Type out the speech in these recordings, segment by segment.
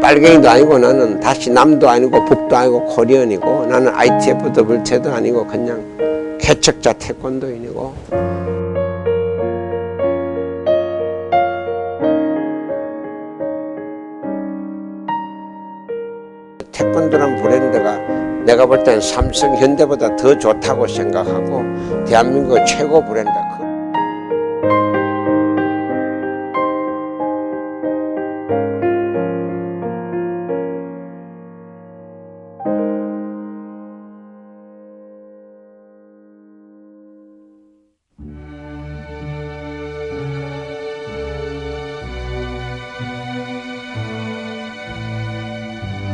빨갱이도 아니고 나는 다시 남도 아니고 북도 아니고 코리안이고 나는 ITF 더블체도 아니고 그냥 개척자 태권도인이고 태권도란 브랜드가 내가 볼 때는 삼성 현대보다 더 좋다고 생각하고 대한민국 최고 브랜드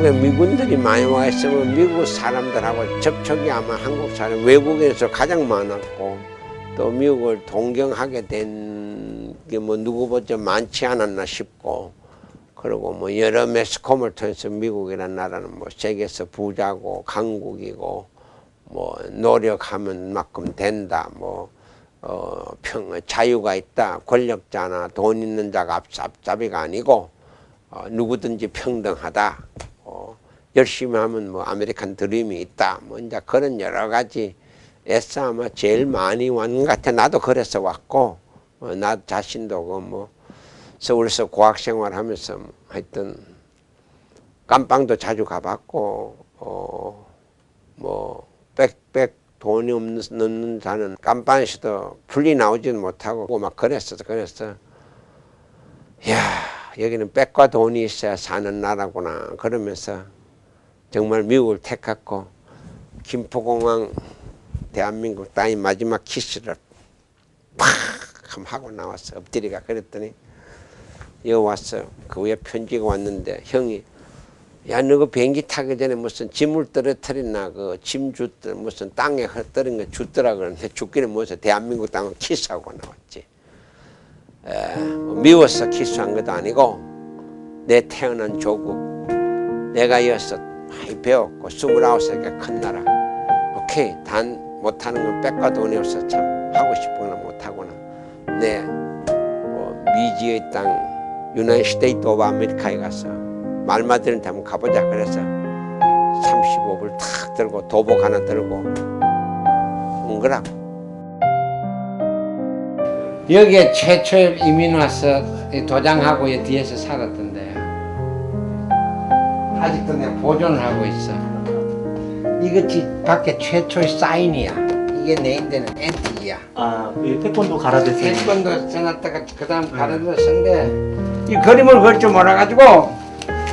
미군들이 많이 와 있으면 미국 사람들하고 접촉이 아마 한국 사람 외국에서 가장 많았고 또 미국을 동경하게 된 게 뭐 누구보다 많지 않았나 싶고 그리고 뭐 여러 매스컴을 통해서 미국이라는 나라는 뭐 세계에서 부자고 강국이고 뭐 노력하면 만큼 된다 뭐 어, 평, 자유가 있다 권력자나 돈 있는 자가 앞, 앞잡이가 아니고 어, 누구든지 평등하다. 어, 열심히 하면 뭐 아메리칸 드림이 있다. 뭐 이제 그런 여러 가지 에서 아마 제일 많이 왔는 것 같아. 나도 그래서 왔고 어, 나 자신도 그뭐 서울에서 고학생활 하면서 뭐 하여튼 깜빵도 자주 가봤고 어, 뭐 빽빽 돈이 없는 넣는 자는 깜빵에서도 풀리 나오지는 못하고 막 그랬어. 그랬어 야 여기는 빽과 돈이 있어야 사는 나라구나. 그러면서 정말 미국을 택했고 김포공항 대한민국 땅이 마지막 키스를 팍 하고 나왔어 엎드리가 그랬더니 여기 왔어 그 위에 편지가 왔는데 형이 야 너 그 비행기 타기 전에 무슨 짐을 떨어뜨렸나? 그짐 줬더 무슨 땅에 떨어진 거 줬더라 그러는데 죽기는 뭐서 대한민국 땅을 키스하고 나왔지. 에, 뭐 미워서 키스한 것도 아니고 내 태어난 조국 내가 이어서 많이 배웠고 29살에 큰 나라. 오케이 단 못하는 건 빽과 돈이 없어 참 하고 싶거나 못하거나. 내 뭐 미지의 땅 유나이트 스테이트 오브 아메리카에 가서 말마들한테 한번 가보자. 그래서 35불 탁 들고 도복 하나 들고 온 거라고 여기에 최초 이민 와서 이 도장하고 이 뒤에서 살았던데 아직도 내가 보존을 하고 있어. 이것이 밖에 최초의 사인이야. 이게 내 인데는 엔틱이야. 아, 이 태권도 가라데스. 태권도 써놨다가 그 다음 가르쳐 쓴데 이 그림을 그릴 줄 몰라가지고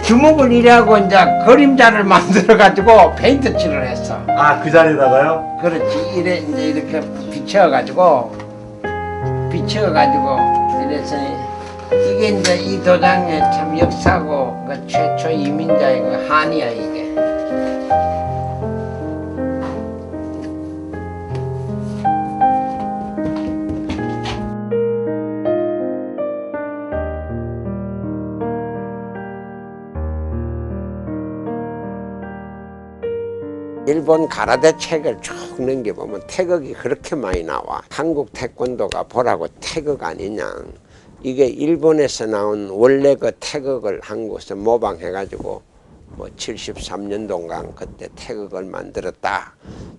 주먹을 이래하고 이제 그림자를 만들어가지고 페인트 칠을 했어. 아, 그 자리에다가요? 그렇지. 이래 이제 이렇게 비춰가지고 비춰가지고 이래서 이게 이제 이 도장의 참 역사고 그 최초 이민자의 그 한이야 이게 일본 가라데 책을 쭉 넘겨보면 태극이 그렇게 많이 나와. 한국 태권도가 보라고 태극 아니냐. 이게 일본에서 나온 원래 그 태극을 한국에서 모방해가지고 뭐 73년동간 그때 태극을 만들었다.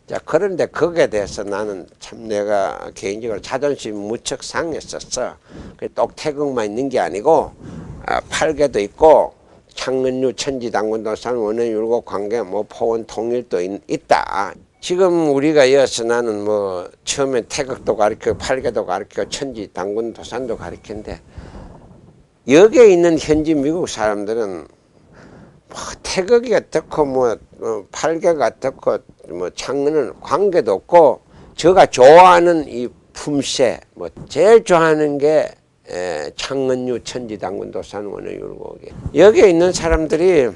자, 그런데 거기에 대해서 나는 참 내가 개인적으로 자존심이 무척 상했었어. 그 똑태극만 있는 게 아니고, 아, 팔개도 있고, 창근유 천지당군도산 원해율곡 관계 뭐 포원 통일도 있, 있다. 지금 우리가 이어서 나는 뭐 처음에 태극도 가르치고 팔개도 가르치고 천지 당군 도산도 가르치는데 여기에 있는 현지 미국 사람들은 뭐 태극이 어떻고 뭐 어, 팔개가 어떻고 뭐 창문은 관계도 없고 저가 좋아하는 이 품새 뭐 제일 좋아하는 게 에, 창은유 천지당군 도산 원어율곡이 여기에 있는 사람들이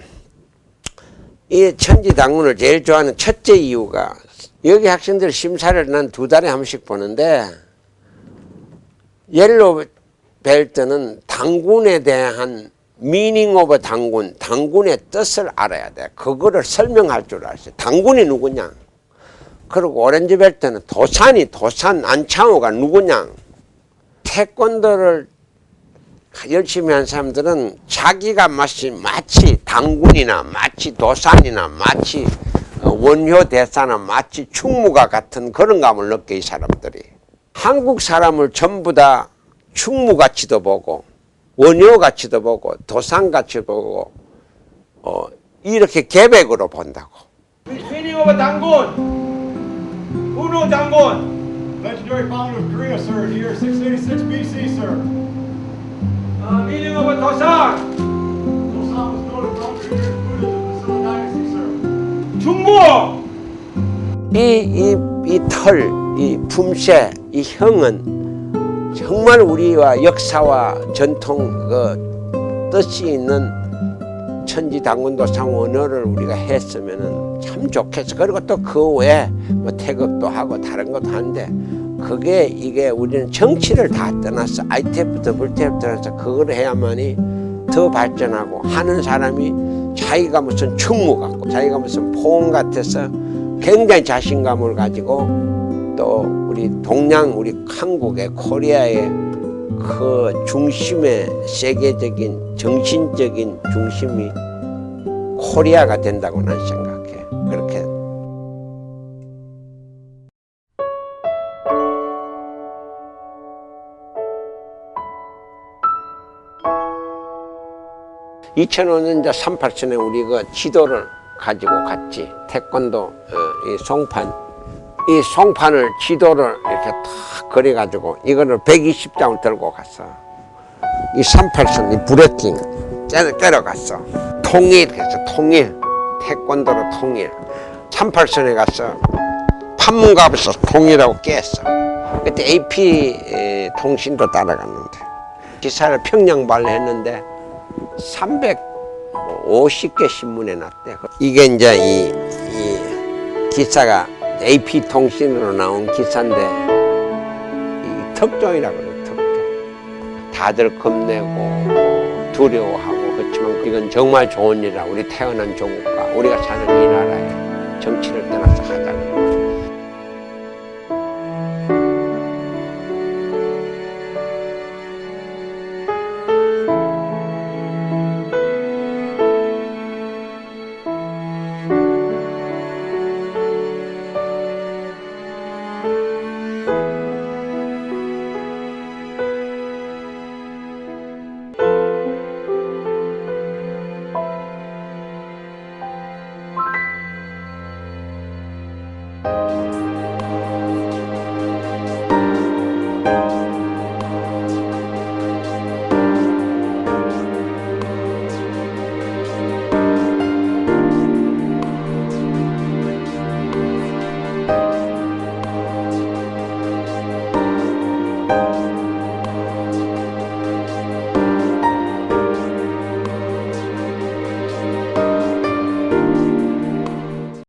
이 천지당군을 제일 좋아하는 첫째 이유가 여기 학생들 심사를 난 두 달에 한 번씩 보는데 옐로우 벨트는 당군에 대한 미닝 오브 당군, 당군의 뜻을 알아야 돼. 그거를 설명할 줄 알았어요. 당군이 누구냐? 그리고 오렌지 벨트는 도산이 도산 안창호가 누구냐? 태권도를 열심히 한 사람들은 자기가 마치, 마치 당군이나 마치 도산이나 마치 어, 원효 대사나 마치 충무가 같은 그런 감을 느껴 이 사람들이 한국 사람을 전부 다 충무같이도 보고 원효같이도 보고 도산같이 보고 어, 이렇게 계백으로 본다고 Dangun. Who knows Dangun? Legendary founder of Korea, sir, here, 686 BC, sir. Uh. 이, 이, 이 털, 이 품새, 이 형은 정말 우리와 역사와 전통 그 뜻이 있는 천지 당군도상 원어를 우리가 했으면은 참 좋겠어. 그리고 또 그 외에 뭐 태극도 하고 다른 것도 하는데 그게 이게 우리는 정치를 다 떠났어. ITF, WTF 떠나서 그걸 해야만이 더 발전하고 하는 사람이 자기가 무슨 충무 같고 자기가 무슨 포옹 같아서 굉장히 자신감을 가지고 또 우리 동양 우리 한국의 코리아의 그 중심의 세계적인 정신적인 중심이 코리아가 된다고 난 생각 2005년 이제 38촌에 우리 그 지도를 가지고 갔지. 태권도 어, 이 송판. 이 송판을 지도를 이렇게 탁 그려가지고 이거를 120장을 들고 갔어. 이 38선 이 브레킹 때려, 때려갔어. 통일해서 통일. 태권도로 통일. 38선에 가서 판문갑에서 통일하고 깼어. 그때 AP 에, 통신도 따라갔는데 기사를 평양발로 했는데 350개 신문에 났대. 이게 이제 이, 이 기사가 AP 통신으로 나온 기사인데 이 특종이라고 그래, 특종. 다들 겁내고 두려워하고 그렇지만 이건 정말 좋은 일이라 우리 태어난 조국과 우리가 사는 이 나라에 정치를 떠나서 하자는.